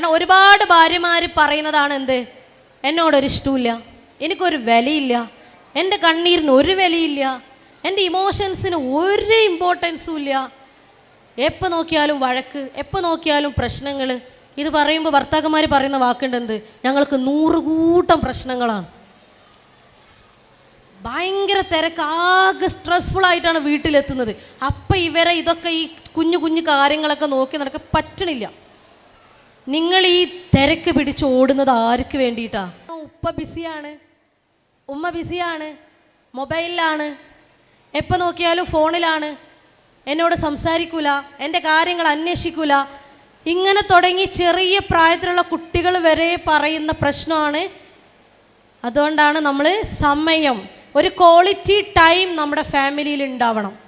കാരണം ഒരുപാട് ഭാര്യമാർ പറയുന്നതാണ് എന്ത്? എന്നോടൊരു ഇഷ്ടമില്ല എനിക്കൊരു വിലയില്ല. എന്റെ കണ്ണീരിന് ഒരു വിലയില്ല. എന്റെ ഇമോഷൻസിന് ഒരു ഇമ്പോർട്ടൻസും ഇല്ല. എപ്പോൾ നോക്കിയാലും വഴക്ക് എപ്പോൾ നോക്കിയാലും പ്രശ്നങ്ങൾ ഇത് പറയുമ്പോൾ ഭർത്താക്കന്മാർ പറയുന്ന വാക്കുണ്ട് എന്ത്? ഞങ്ങൾക്ക് നൂറുകൂട്ടം പ്രശ്നങ്ങളാണ്. ഭയങ്കര തിരക്ക് ആകെ സ്ട്രെസ്ഫുൾ ആയിട്ടാണ് വീട്ടിലെത്തുന്നത്. അപ്പം ഇവരെ ഇതൊക്കെ ഈ കുഞ്ഞു കുഞ്ഞു കാര്യങ്ങളൊക്കെ നോക്കി നടക്കാൻ പറ്റണില്ല. നിങ്ങൾ ഈ തിരക്ക് പിടിച്ച് ഓടുന്നത് ആർക്ക് വേണ്ടിയിട്ടാ? ഉപ്പ ബിസിയാണ്. ഉമ്മ ബിസിയാണ്. മൊബൈലിലാണ്. എപ്പോൾ നോക്കിയാലും ഫോണിലാണ്. എന്നോട് സംസാരിക്കൂല. എന്റെ കാര്യങ്ങൾ അന്വേഷിക്കൂല. ഇങ്ങനെ തുടങ്ങി ചെറിയ പ്രായത്തിലുള്ള കുട്ടികൾ വരെ പറയുന്ന പ്രശ്നമാണ്. അതുകൊണ്ടാണ് നമ്മൾ സമയം ഒരു ക്വാളിറ്റി ടൈം നമ്മുടെ ഫാമിലിയിൽ ഉണ്ടാവണം.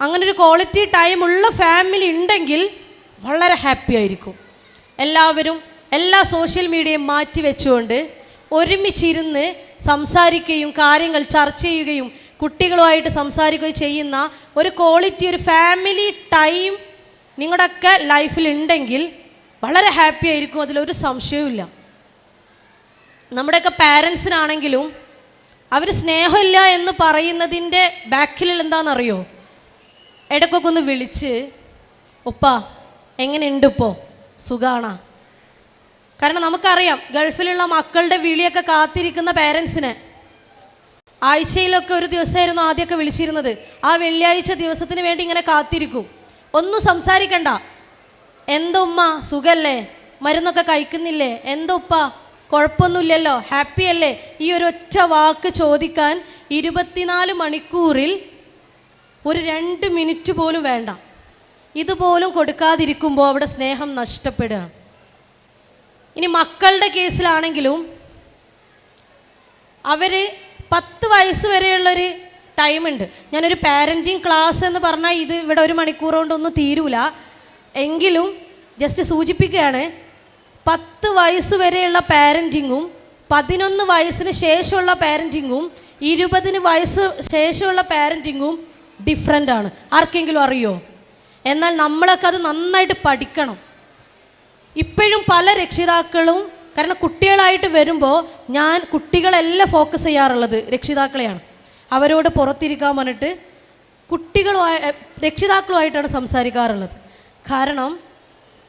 അങ്ങനെ ഒരു ക്വാളിറ്റി ടൈം ഉള്ള ഫാമിലി ഉണ്ടെങ്കിൽ വളരെ ഹാപ്പി ആയിരിക്കും. എല്ലാവരും എല്ലാ സോഷ്യൽ മീഡിയയും മാറ്റി വെച്ചുകൊണ്ട് ഒരുമിച്ചിരുന്ന് സംസാരിക്കുകയും കാര്യങ്ങൾ ചർച്ച ചെയ്യുകയും കുട്ടികളുമായിട്ട് സംസാരിക്കുകയും ചെയ്യുന്ന ഒരു ക്വാളിറ്റി ഒരു ഫാമിലി ടൈം നിങ്ങളുടെയൊക്കെ ലൈഫിൽ ഉണ്ടെങ്കിൽ വളരെ ഹാപ്പി ആയിരിക്കും. അതിലൊരു സംശയവുമില്ല നമ്മുടെയൊക്കെ പാരൻസിനാണെങ്കിലും അവർ സ്നേഹമില്ല എന്ന് പറയുന്നതിന്റെ ബാക്കിൽ എന്താണെന്നറിയോ? ഇടയ്ക്കൊക്കെ ഒന്ന് വിളിച്ച് ഉപ്പ എങ്ങനെയുണ്ട് ഇപ്പോൾ സുഖാണോ? കാരണം നമുക്കറിയാം ഗൾഫിലുള്ള മക്കളുടെ വിളിയൊക്കെ കാത്തിരിക്കുന്ന പേരൻസിന് ആഴ്ചയിലൊക്കെ ഒരു ദിവസമായിരുന്നു ആദ്യമൊക്കെ വിളിച്ചിരുന്നത്. ആ വെള്ളിയാഴ്ച ദിവസത്തിന് വേണ്ടി ഇങ്ങനെ കാത്തിരിക്കും. ഒന്നും സംസാരിക്കണ്ട. എന്താ ഉമ്മ സുഖല്ലേ? മരുന്നൊക്കെ കഴിക്കുന്നില്ലേ? എന്താ ഉപ്പ കുഴപ്പമൊന്നുമില്ലല്ലോ? ഹാപ്പി അല്ലേ? ഈ ഒരു ഒറ്റ വാക്ക് ചോദിക്കാൻ ഇരുപത്തിനാല് മണിക്കൂറിൽ ഒരു രണ്ട് മിനിറ്റ് പോലും വേണ്ട. ഇതുപോലും കൊടുക്കാതിരിക്കുമ്പോൾ അവിടെ സ്നേഹം നഷ്ടപ്പെടുകയാണ് ഇനി മക്കളുടെ കേസിലാണെങ്കിലും അവർ പത്ത് വയസ്സ് വരെയുള്ളൊരു ടൈമുണ്ട്. ഞാനൊരു പാരന്റിങ് ക്ലാസ് എന്ന് പറഞ്ഞാൽ ഇത് ഇവിടെ ഒരു മണിക്കൂർ കൊണ്ടൊന്നും തീരൂല. എങ്കിലും ജസ്റ്റ് സൂചിപ്പിക്കുകയാണ് പത്ത് വയസ്സ് വരെയുള്ള പാരന്റിങ്ങും പതിനൊന്ന് വയസ്സിന് ശേഷമുള്ള പാരന്റിങ്ങും ഇരുപതിന് വയസ്സ് ശേഷമുള്ള പാരന്റിങ്ങും ഡിഫറെന്റ് ആണ്. ആർക്കെങ്കിലും അറിയോ? എന്നാൽ നമ്മളൊക്കെ അത് നന്നായിട്ട് പഠിക്കണം. ഇപ്പോഴും പല രക്ഷിതാക്കളും കാരണം കുട്ടികളായിട്ട് വരുമ്പോൾ ഞാൻ കുട്ടികളെല്ലാം ഫോക്കസ് ചെയ്യാറുള്ളത് രക്ഷിതാക്കളെയാണ്. അവരോട് പുറത്തിരിക്കാൻ പറഞ്ഞിട്ട് കുട്ടികളുമായി രക്ഷിതാക്കളുമായിട്ടാണ് സംസാരിക്കാറുള്ളത്. കാരണം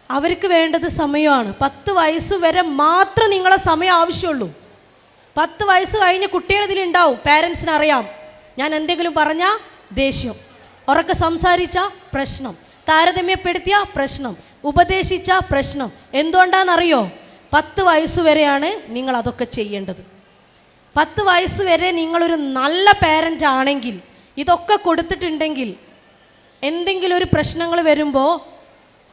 അവർക്ക് വേണ്ടത് സമയമാണ്. പത്ത് വയസ്സ് വരെ മാത്രം നിങ്ങളെ സമയം ആവശ്യമുള്ളൂ. പത്ത് വയസ്സ് കഴിഞ്ഞ് കുട്ടികൾ ഇതിലുണ്ടാവും പാരൻസിന് ഞാൻ എന്തെങ്കിലും പറഞ്ഞാൽ ദേഷ്യം. ഉറക്കെ സംസാരിച്ച പ്രശ്നം. താരതമ്യപ്പെടുത്തിയ പ്രശ്നം ഉപദേശിച്ച പ്രശ്നം എന്തുകൊണ്ടാണെന്നറിയോ? പത്ത് വയസ്സ് വരെയാണ് നിങ്ങൾ അതൊക്കെ ചെയ്യേണ്ടത്. പത്ത് വയസ്സ് വരെ നിങ്ങളൊരു നല്ല പേരന്റ് ആണെങ്കിൽ ഇതൊക്കെ കൊടുത്തിട്ടുണ്ടെങ്കിൽ എന്തെങ്കിലും ഒരു പ്രശ്നങ്ങൾ വരുമ്പോൾ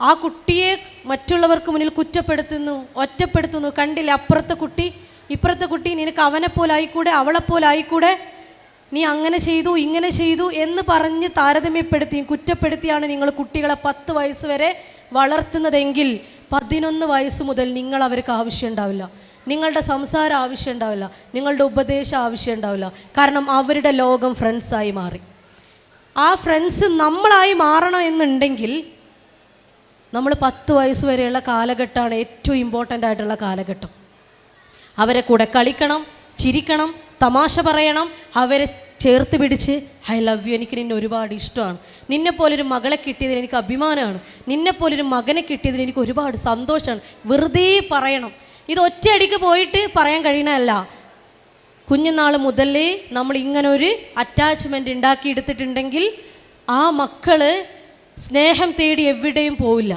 ആ കുട്ടിയെ മറ്റുള്ളവർക്ക് മുന്നിൽ കുറ്റപ്പെടുത്തുന്നു ഒറ്റപ്പെടുത്തുന്നു. കണ്ടില്ല? അപ്പുറത്തെ കുട്ടി ഇപ്പുറത്തെ കുട്ടി നിനക്ക് അവനെപ്പോലായിക്കൂടെ അവളെപ്പോലായിക്കൂടെ? നീ അങ്ങനെ ചെയ്തു ഇങ്ങനെ ചെയ്തു എന്ന് പറഞ്ഞ് താരതമ്യപ്പെടുത്തിയും കുറ്റപ്പെടുത്തിയാണ് നിങ്ങൾ കുട്ടികളെ പത്ത് വയസ്സ് വരെ വളർത്തുന്നതെങ്കിൽ പതിനൊന്ന് വയസ്സ് മുതൽ നിങ്ങൾ അവർക്ക് ആവശ്യം ഉണ്ടാവില്ല. നിങ്ങളുടെ സംസാരം ആവശ്യം ഉണ്ടാവില്ല. നിങ്ങളുടെ ഉപദേശം ആവശ്യം ഉണ്ടാവില്ല. കാരണം അവരുടെ ലോകം ഫ്രണ്ട്സായി മാറി. ആ ഫ്രണ്ട്സ് നമ്മളായി മാറണം എന്നുണ്ടെങ്കിൽ നമ്മൾ പത്ത് വയസ്സ് വരെയുള്ള കാലഘട്ടമാണ് ഏറ്റവും ഇമ്പോർട്ടന്റ് ആയിട്ടുള്ള കാലഘട്ടം. അവരെ കൂടെ കളിക്കണം ചിരിക്കണം തമാശ പറയണം അവരെ ചേർത്ത് പിടിച്ച് ഐ ലവ് യു എനിക്ക് നിന്നെ ഒരുപാട് ഇഷ്ടമാണ്. നിന്നെ പോലൊരു മകളെ കിട്ടിയതിൽ എനിക്ക് അഭിമാനമാണ്. നിന്നെ പോലൊരു മകനെ കിട്ടിയതിൽ എനിക്ക് ഒരുപാട് സന്തോഷമാണ്. വെറുതെ പറയണം. ഇത് ഒറ്റയടിക്ക് പോയിട്ട് പറയാൻ കഴിയണമല്ല കുഞ്ഞുനാൾ മുതലേ നമ്മൾ ഇങ്ങനെ ഒരു അറ്റാച്ച്മെന്റ് ഉണ്ടാക്കിയെടുത്തിട്ടുണ്ടെങ്കിൽ ആ മക്കൾ സ്നേഹം തേടി എവിടെയും പോവില്ല.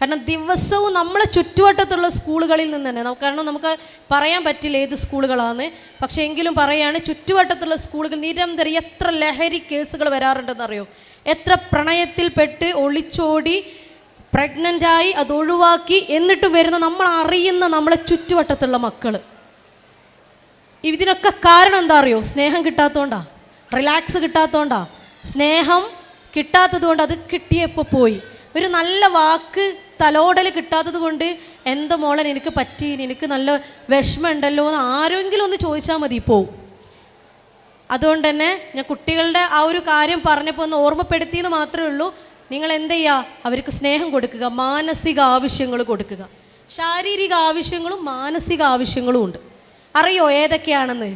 കാരണം ദിവസവും നമ്മളെ ചുറ്റുവട്ടത്തുള്ള സ്കൂളുകളിൽ നിന്ന് തന്നെ. നമുക്ക് കാരണം നമുക്ക് പറയാൻ പറ്റില്ല ഏത് സ്കൂളുകളാണ് പക്ഷേ എങ്കിലും പറയാണ് ചുറ്റുവട്ടത്തുള്ള സ്കൂളുകൾ നിരന്തരം എത്ര ലഹരി കേസുകൾ വരാറുണ്ടെന്നറിയോ? എത്ര പ്രണയത്തിൽപ്പെട്ട് ഒളിച്ചോടി പ്രഗ്നന്റായി അത് ഒഴിവാക്കി എന്നിട്ട് വരുന്ന നമ്മൾ അറിയുന്ന നമ്മളെ ചുറ്റുവട്ടത്തുള്ള മക്കൾ ഇതിനൊക്കെ കാരണം എന്താ അറിയോ സ്നേഹം കിട്ടാത്തതുകൊണ്ടാ റിലാക്സ് കിട്ടാത്തതുകൊണ്ടാ സ്നേഹം കിട്ടാത്തത് കൊണ്ട് അത് കിട്ടിയപ്പോൾ പോയി. ഒരു നല്ല വാക്ക് തലോടൽ കിട്ടാത്തത് കൊണ്ട് എന്താ മോളെ നിനക്ക് പറ്റി? നിനക്ക് നല്ല വിഷമമുണ്ടല്ലോ എന്ന് ആരെങ്കിലും ഒന്ന് ചോദിച്ചാൽ മതി പോവും അതുകൊണ്ട് തന്നെ ഞാൻ കുട്ടികളുടെ ആ ഒരു കാര്യം പറഞ്ഞപ്പോൾ ഒന്ന് ഓർമ്മപ്പെടുത്തിയെന്ന് മാത്രമേ ഉള്ളൂ. നിങ്ങൾ എന്ത് ചെയ്യുക അവർക്ക് സ്നേഹം കൊടുക്കുക മാനസിക ആവശ്യങ്ങൾ കൊടുക്കുക. ശാരീരിക ആവശ്യങ്ങളും മാനസിക ആവശ്യങ്ങളും ഉണ്ട്. അറിയോ ഏതൊക്കെയാണെന്ന്?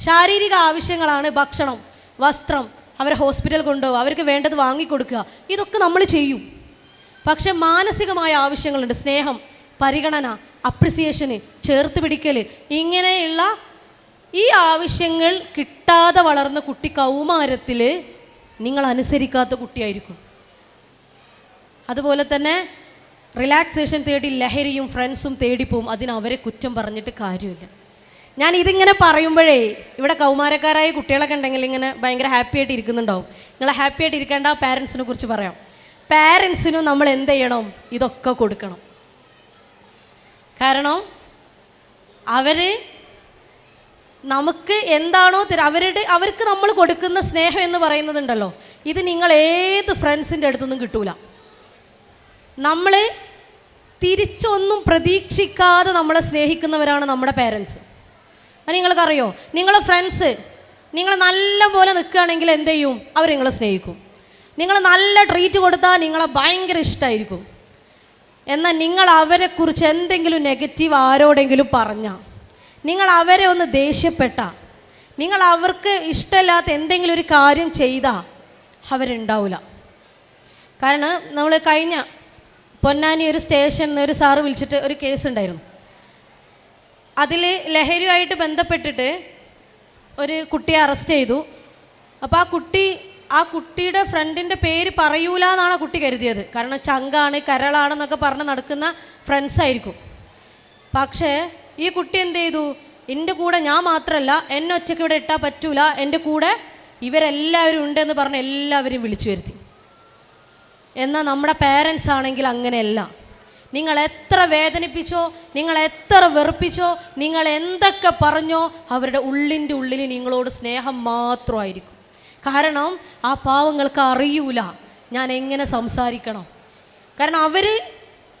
ശാരീരിക ആവശ്യങ്ങളാണ് ഭക്ഷണം വസ്ത്രം അവരെ ഹോസ്പിറ്റൽ കൊണ്ടുപോകുക അവർക്ക് വേണ്ടത് വാങ്ങിക്കൊടുക്കുക. ഇതൊക്കെ നമ്മൾ ചെയ്യും. പക്ഷെ മാനസികമായ ആവശ്യങ്ങളുണ്ട്. സ്നേഹം പരിഗണന അപ്രിസിയേഷന് ചേർത്ത് പിടിക്കൽ ഇങ്ങനെയുള്ള ഈ ആവശ്യങ്ങൾ കിട്ടാതെ വളർന്ന കുട്ടി കൗമാരത്തിൽ നിങ്ങൾ അനുസരിക്കാത്ത കുട്ടിയായിരിക്കും. അതുപോലെ തന്നെ റിലാക്സേഷൻ തേടി ലഹരിയും ഫ്രണ്ട്സും തേടിപ്പോവും അതിന് അവരെ കുറ്റം പറഞ്ഞിട്ട് കാര്യമില്ല. ഞാൻ ഇതിങ്ങനെ പറയുമ്പോഴേ ഇവിടെ കൗമാരക്കാരായ കുട്ടികളൊക്കെ ഉണ്ടെങ്കിൽ ഇങ്ങനെ ഭയങ്കര ഹാപ്പി ആയിട്ട് ഇരിക്കുന്നുണ്ടാവും. നിങ്ങൾ ഹാപ്പി ആയിട്ട് ഇരിക്കേണ്ട പാരൻസിനെ കുറിച്ച് പറയാം. പാരൻസിനും നമ്മൾ എന്ത് ചെയ്യണം? ഇതൊക്കെ കൊടുക്കണം. കാരണം അവർ നമുക്ക് എന്താണോ അവരുടെ അവർക്ക് നമ്മൾ കൊടുക്കുന്ന സ്നേഹം എന്ന് പറയുന്നതുണ്ടല്ലോ. ഇത് നിങ്ങൾ ഏത് ഫ്രണ്ട്സിന്റെ അടുത്തൊന്നും കിട്ടൂല. നമ്മൾ തിരിച്ചൊന്നും പ്രതീക്ഷിക്കാതെ നമ്മളെ സ്നേഹിക്കുന്നവരാണ് നമ്മുടെ പേരൻസ് അത് നിങ്ങൾക്കറിയോ? നിങ്ങളെ ഫ്രണ്ട്സ് നിങ്ങൾ നല്ല പോലെ നിൽക്കുകയാണെങ്കിൽ എന്ത് ചെയ്യും? അവർ നിങ്ങളെ സ്നേഹിക്കും. നിങ്ങൾ നല്ല ട്രീറ്റ് കൊടുത്താൽ നിങ്ങളെ ഭയങ്കര ഇഷ്ടമായിരിക്കും എന്നാൽ നിങ്ങൾ അവരെക്കുറിച്ച് എന്തെങ്കിലും നെഗറ്റീവ് ആരോടെങ്കിലും പറഞ്ഞാൽ നിങ്ങൾ അവരെ ഒന്ന് ദേഷ്യപ്പെട്ട നിങ്ങൾ അവർക്ക് ഇഷ്ടമില്ലാത്ത എന്തെങ്കിലും ഒരു കാര്യം ചെയ്താൽ അവരുണ്ടാവില്ല കാരണം നമ്മൾ കഴിഞ്ഞ പൊന്നാനി ഒരു സ്റ്റേഷനിൽ നിന്ന് ഒരു സാറ് വിളിച്ചിട്ട് ഒരു കേസ് ഉണ്ടായിരുന്നു. അതിൽ ലഹരിയുമായിട്ട് ബന്ധപ്പെട്ടിട്ട് ഒരു കുട്ടിയെ അറസ്റ്റ് ചെയ്തു. അപ്പോൾ ആ കുട്ടി ആ കുട്ടിയുടെ ഫ്രണ്ടിന്റെ പേര് പറയൂല എന്നാണ് ആ കുട്ടി കരുതിയത്. കാരണം ചങ്കാണ് കരളാണെന്നൊക്കെ പറഞ്ഞ് നടക്കുന്ന ഫ്രണ്ട്സ് ആയിരിക്കും. പക്ഷേ ഈ കുട്ടി എന്ത് ചെയ്തു? എന്റെ കൂടെ ഞാൻ മാത്രമല്ല എന്നെ ഒറ്റയ്ക്ക് ഇവിടെ ഇട്ടാൽ പറ്റൂല എന്റെ കൂടെ ഇവരെല്ലാവരും ഉണ്ടെന്ന് പറഞ്ഞ് എല്ലാവരും വിളിച്ചു വരുത്തി. എന്നാൽ നമ്മുടെ പേരൻസ് ആണെങ്കിൽ അങ്ങനെയല്ല. നിങ്ങൾ എത്ര വേദനിപ്പിച്ചോ നിങ്ങൾ എത്ര വെറുപ്പിച്ചോ നിങ്ങൾ എന്തൊക്കെ പറഞ്ഞോ അവരുടെ ഉള്ളിന്റെ ഉള്ളിൽ നിങ്ങളോട് സ്നേഹം മാത്രമായിരിക്കും. കാരണം ആ പാവങ്ങൾക്ക് അറിയൂല. ഞാൻ എങ്ങനെ സംസാരിക്കണം? കാരണം അവർ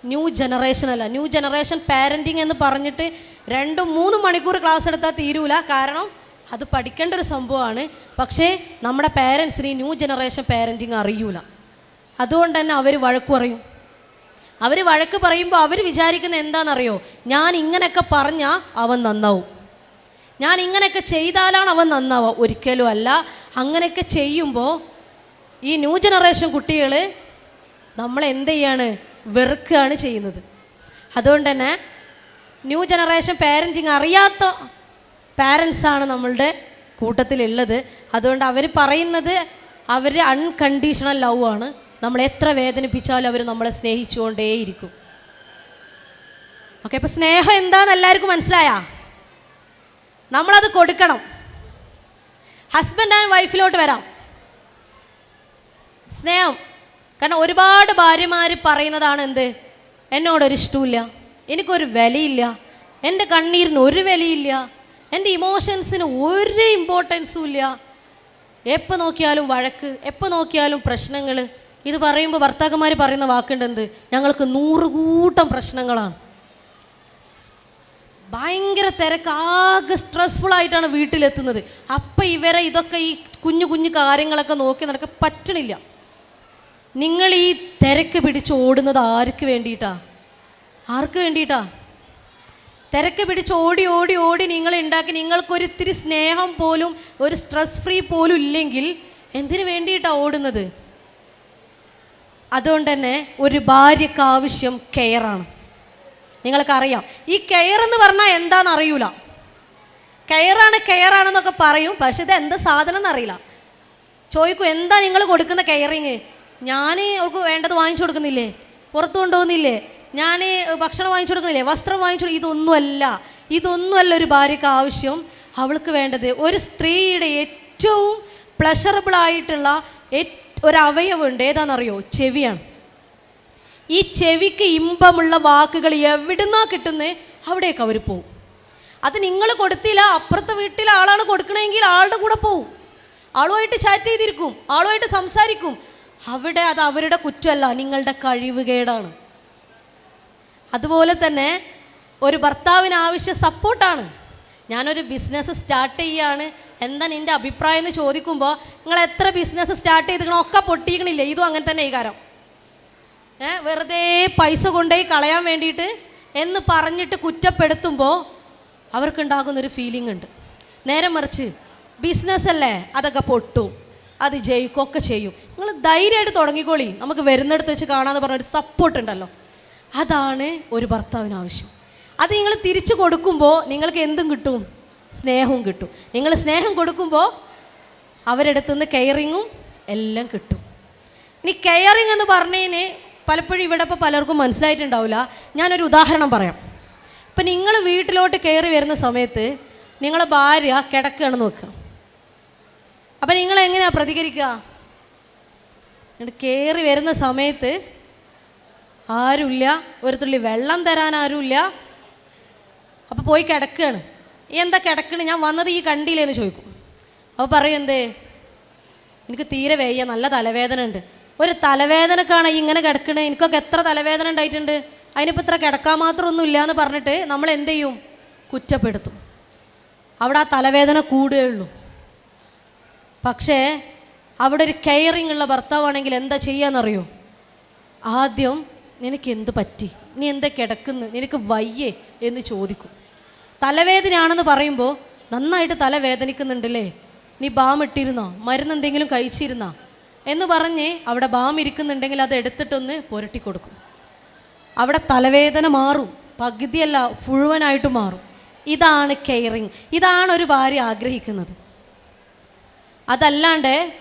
ന്യൂ ജനറേഷൻ അല്ല. ന്യൂ ജനറേഷൻ പാരന്റിങ് എന്ന് പറഞ്ഞിട്ട് രണ്ടും മൂന്ന് മണിക്കൂർ ക്ലാസ് എടുത്താൽ തീരൂല. കാരണം അത് പഠിക്കേണ്ട ഒരു സംഭവമാണ്. പക്ഷേ നമ്മുടെ പേരൻസിന് ഈ ന്യൂ ജനറേഷൻ പാരന്റിങ് അറിയൂല. അതുകൊണ്ട് തന്നെ അവർ വഴക്ക് പറയും. അവർ വഴക്ക് പറയുമ്പോൾ അവർ വിചാരിക്കുന്ന എന്താണെന്നറിയോ? ഞാൻ ഇങ്ങനെയൊക്കെ പറഞ്ഞാൽ അവൻ നന്നാവും. ഞാൻ ഇങ്ങനെയൊക്കെ ചെയ്താലാണ് അവൻ നന്നാവുക. ഒരിക്കലും അല്ല. അങ്ങനെയൊക്കെ ചെയ്യുമ്പോൾ ഈ ന്യൂ ജനറേഷൻ കുട്ടികൾ നമ്മൾ എന്ത് ചെയ്യാണ്? വെറുക്കുകയാണ് ചെയ്യുന്നത്. അതുകൊണ്ട് തന്നെ ന്യൂ ജനറേഷൻ പാരന്റിങ് അറിയാത്ത പാരൻസാണ് നമ്മളുടെ കൂട്ടത്തിലുള്ളത്. അതുകൊണ്ട് അവർ പറയുന്നത് അവർ അൺകണ്ടീഷണൽ ലവ് ആണ്. നമ്മൾ എത്ര വേദനിപ്പിച്ചാലും അവർ നമ്മളെ സ്നേഹിച്ചുകൊണ്ടേയിരിക്കും. ഓക്കെ അപ്പോൾ സ്നേഹം എന്താണെന്ന് എല്ലാവർക്കും മനസ്സിലായാ? നമ്മളത് കൊടുക്കണം. ഹസ്ബൻഡ് ആൻഡ് വൈഫിലോട്ട് വരാം. സ്നേഹം. കാരണം ഒരുപാട് ഭാര്യമാർ പറയുന്നതാണ് എന്ത്? എന്നോടൊരു ഇഷ്ടമില്ല എനിക്കൊരു വിലയില്ല. എന്റെ കണ്ണീരിന് ഒരു വിലയില്ല. എന്റെ ഇമോഷൻസിന് ഒരു ഇമ്പോർട്ടൻസും ഇല്ല. എപ്പോൾ നോക്കിയാലും വഴക്ക് എപ്പോൾ നോക്കിയാലും പ്രശ്നങ്ങൾ ഇത് പറയുമ്പോൾ ഭർത്താക്കന്മാർ പറയുന്ന വാക്കുണ്ട് എന്ത്? ഞങ്ങൾക്ക് നൂറുകൂട്ടം പ്രശ്നങ്ങളാണ്. ഭയങ്കര തിരക്ക് ആകെ സ്ട്രെസ്ഫുൾ ആയിട്ടാണ് വീട്ടിലെത്തുന്നത്. അപ്പം ഇവരെ ഇതൊക്കെ ഈ കുഞ്ഞു കുഞ്ഞു കാര്യങ്ങളൊക്കെ നോക്കി നടക്കാൻ പറ്റണില്ല. നിങ്ങൾ ഈ തിരക്ക് പിടിച്ച് ഓടുന്നത് ആർക്ക് വേണ്ടിയിട്ടാ? ആർക്ക് വേണ്ടിയിട്ടാ? തിരക്ക് പിടിച്ച് ഓടി ഓടി ഓടി നിങ്ങൾ ഉണ്ടാക്കി നിങ്ങൾക്കൊരിത്തിരി സ്നേഹം പോലും ഒരു സ്ട്രെസ് ഫ്രീ പോലും ഇല്ലെങ്കിൽ എന്തിനു വേണ്ടിയിട്ടാണ് ഓടുന്നത്? അതുകൊണ്ട് തന്നെ ഒരു ഭാര്യക്ക് ആവശ്യം കെയറാണ് നിങ്ങൾക്കറിയാം. ഈ കെയർ എന്ന് പറഞ്ഞാൽ എന്താണെന്ന് അറിയൂല. കെയറാണ് കെയറാണെന്നൊക്കെ പറയും പക്ഷെ ഇത് എന്താ സാധനം എന്നറിയില്ല. ചോദിക്കും എന്താ നിങ്ങൾ കൊടുക്കുന്ന കെയറിങ്? ഞാൻ അവർക്ക് വേണ്ടത് വാങ്ങിച്ചു കൊടുക്കുന്നില്ലേ? പുറത്ത് കൊണ്ടുപോകുന്നില്ലേ? ഞാൻ ഭക്ഷണം വാങ്ങിച്ചു കൊടുക്കുന്നില്ലേ? വസ്ത്രം വാങ്ങിച്ചു ഇതൊന്നുമല്ല. ഇതൊന്നുമല്ല ഒരു ഭാര്യയ്ക്ക് ആവശ്യം. അവൾക്ക് വേണ്ടത് ഒരു സ്ത്രീയുടെ ഏറ്റവും പ്ലഷറബിൾ ആയിട്ടുള്ള ഒരു ഏതാണെന്നറിയോ ചെവിയാണ്. ഈ ചെവിക്ക് ഇമ്പമുള്ള വാക്കുകൾ എവിടുന്നാ കിട്ടുന്നേ അവിടെയൊക്കെ അവർ പോവും. അത് നിങ്ങൾ കൊടുത്തില്ല അപ്പുറത്തെ വീട്ടിലെ ആളാണ് കൊടുക്കണമെങ്കിൽ ആളുടെ കൂടെ പോവും. ആളുമായിട്ട് ചാറ്റ് ചെയ്തിരിക്കും ആളുമായിട്ട് സംസാരിക്കും. അവിടെ അത് അവരുടെ കുറ്റമല്ല നിങ്ങളുടെ കഴിവുകേടാണ് അതുപോലെ തന്നെ ഒരു ഭർത്താവിന് ആവശ്യ സപ്പോർട്ടാണ് ഞാനൊരു ബിസിനസ് സ്റ്റാർട്ട് ചെയ്യാണ് എന്താ നിന്റെ അഭിപ്രായം എന്ന് ചോദിക്കുമ്പോൾ നിങ്ങൾ എത്ര ബിസിനസ് സ്റ്റാർട്ട് ചെയ്തിരിക്കണം? ഒക്കെ പൊട്ടിക്കണില്ലേ? ഇതും അങ്ങനെ തന്നെ ഈ കാരം വെറുതെ പൈസ കൊണ്ടുപോയി കളയാൻ വേണ്ടിയിട്ട് എന്ന് പറഞ്ഞിട്ട് കുറ്റപ്പെടുത്തുമ്പോൾ അവർക്കുണ്ടാകുന്നൊരു ഫീലിംഗ് ഉണ്ട്. നേരെ മറിച്ച് ബിസിനസ് അല്ലേ? അതൊക്കെ പൊട്ടും. അത് ജയിക്കുകയൊക്കെ ചെയ്യും. നിങ്ങൾ ധൈര്യമായിട്ട് തുടങ്ങിക്കോളി. നമുക്ക് വരുന്നിടത്ത് വെച്ച് കാണാമെന്ന് പറഞ്ഞൊരു സപ്പോർട്ട് ഉണ്ടല്ലോ. അതാണ് ഒരു ഭർത്താവിന് ആവശ്യം. അത് നിങ്ങൾ തിരിച്ചു കൊടുക്കുമ്പോൾ നിങ്ങൾക്ക് എന്തും കിട്ടും? സ്നേഹവും കിട്ടും. നിങ്ങൾ സ്നേഹം കൊടുക്കുമ്പോൾ അവരടുത്തുനിന്ന് കെയറിങ്ങും എല്ലാം കിട്ടും. ഇനി കെയറിങ് എന്ന് പറഞ്ഞതിന് പലപ്പോഴും ഇവിടെ ഇപ്പോൾ പലർക്കും മനസ്സിലായിട്ടുണ്ടാവില്ല ഞാനൊരു ഉദാഹരണം പറയാം. ഇപ്പം നിങ്ങൾ വീട്ടിലോട്ട് കയറി വരുന്ന സമയത്ത് നിങ്ങളെ ഭാര്യ കിടക്കുകയാണെന്ന് വെക്കുക. അപ്പം നിങ്ങൾ എങ്ങനെയാണ് പ്രതികരിക്കുക? കയറി വരുന്ന സമയത്ത് ആരുമില്ല ഒരു തുള്ളി വെള്ളം തരാൻ ആരുമില്ല. അപ്പോൾ പോയി കിടക്കുകയാണ്. എന്താ കിടക്കണ്? ഞാൻ വന്നത് ഈ കണ്ടില്ലേ എന്ന് ചോദിക്കും. അപ്പോൾ പറയും എന്തേ? എനിക്ക് തീരെ വയ്യ നല്ല തലവേദന ഉണ്ട് ഒരു തലവേദനക്കാണ് ഇങ്ങനെ കിടക്കണേ. എനിക്കൊക്കെ എത്ര തലവേദന ഉണ്ടായിട്ടുണ്ട്. അതിനിപ്പോൾ ഇത്ര കിടക്കാൻ മാത്രമൊന്നും ഇല്ല എന്ന് പറഞ്ഞിട്ട് നമ്മൾ എന്ത് ചെയ്യും? കുറ്റപ്പെടുത്തും. അവിടെ ആ തലവേദന കൂടുകയുള്ളൂ പക്ഷേ അവിടെ ഒരു കെയറിങ് ഉള്ള ഭർത്താവാണെങ്കിൽ എന്താ ചെയ്യാന്നറിയോ? ആദ്യം നിനക്ക് എന്ത് പറ്റി? നീ എന്താ കിടക്കുന്നു? നിനക്ക് വയ്യേ എന്ന് ചോദിക്കും. തലവേദനയാണെന്ന് പറയുമ്പോൾ നന്നായിട്ട് തല വേദനിക്കുന്നുണ്ടല്ലേ നീ ബാമിട്ടിരുന്നോ മരുന്ന് എന്തെങ്കിലും കഴിച്ചിരുന്നോ? എന്ന് പറഞ്ഞ് അവിടെ ബാം ഇരിക്കുന്നുണ്ടെങ്കിൽ അത് എടുത്തിട്ടൊന്ന് പുരട്ടി കൊടുക്കും. അവിടെ തലവേദന മാറും. പകുതിയല്ല മുഴുവനായിട്ട് മാറും. ഇതാണ് കെയറിങ് ഇതാണ് ഒരു ഭാര്യ ആഗ്രഹിക്കുന്നത്. അതല്ലാണ്ട്